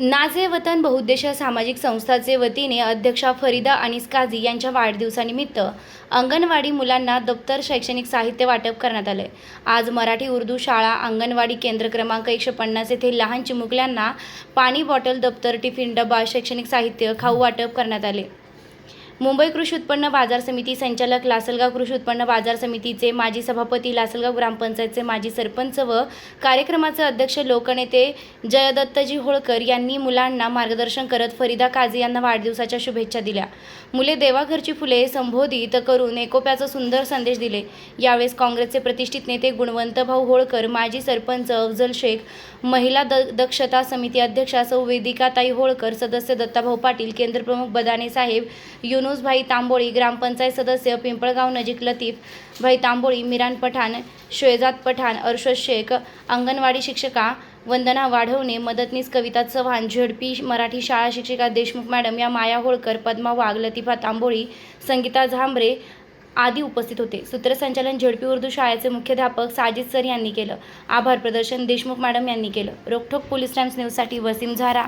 नाझे वतन बहुउद्देशीय सामाजिक संस्थाचे वतीने अध्यक्षा फरीदा अनिस काझी यांच्या वाढदिवसानिमित्त अंगणवाडी मुलांना दप्तर शैक्षणिक साहित्य वाटप करण्यात आले. आज मराठी उर्दू शाळा अंगणवाडी केंद्र क्रमांक एकशे पन्नास येथे लहान चिमुकल्यांना पाणी बॉटल दप्तर टिफिन डबा शैक्षणिक साहित्य खाऊ वाटप करण्यात आले. मुंबई कृषी उत्पन्न बाजार समिती संचालक लासलगाव कृषी उत्पन्न बाजार समितीचे माजी सभापती लासलगाव ग्रामपंचायतचे माजी सरपंच व कार्यक्रमाचे अध्यक्ष लोकनेते जयदत्तजी होळकर यांनी मुलांना मार्गदर्शन करत फरीदा काझी यांना वाढदिवसाच्या शुभेच्छा दिल्या. मुले देवाघरची फुले संबोधित करून एकोप्याचा सुंदर संदेश दिले. यावेळेस काँग्रेसचे प्रतिष्ठित नेते गुणवंत भाऊ होळकर माजी सरपंच अफजल शेख महिला द दक्षता समिती अध्यक्षा सौ वेदिकाताई होळकर सदस्य दत्ताभाऊ पाटील केंद्रप्रमुख बदाने साहेब युनुसभाई तांबोळी ग्रामपंचायत सदस्य पिंपळगाव नजीक लतीफ भाई तांबोळी मिरान पठाण शोएजाद पठाण अर्शद शेख अंगणवाडी शिक्षिका वंदना वाढवणे मदतनीस कविता चव्हाण झेडपी मराठी शाळा शिक्षिका देशमुख मॅडम या माया होळकर पद्मा वाघ लतिफा तांबोळी संगीता झांबरे आदी उपस्थित होते. सूत्रसंचालन झेडपी उर्दू शाळेचे मुख्याध्यापक साजिद सर यांनी केलं. आभार प्रदर्शन देशमुख मॅडम यांनी केलं. रोखोक पोलीस टाइम्स न्यूजसाठी वसीम झारा.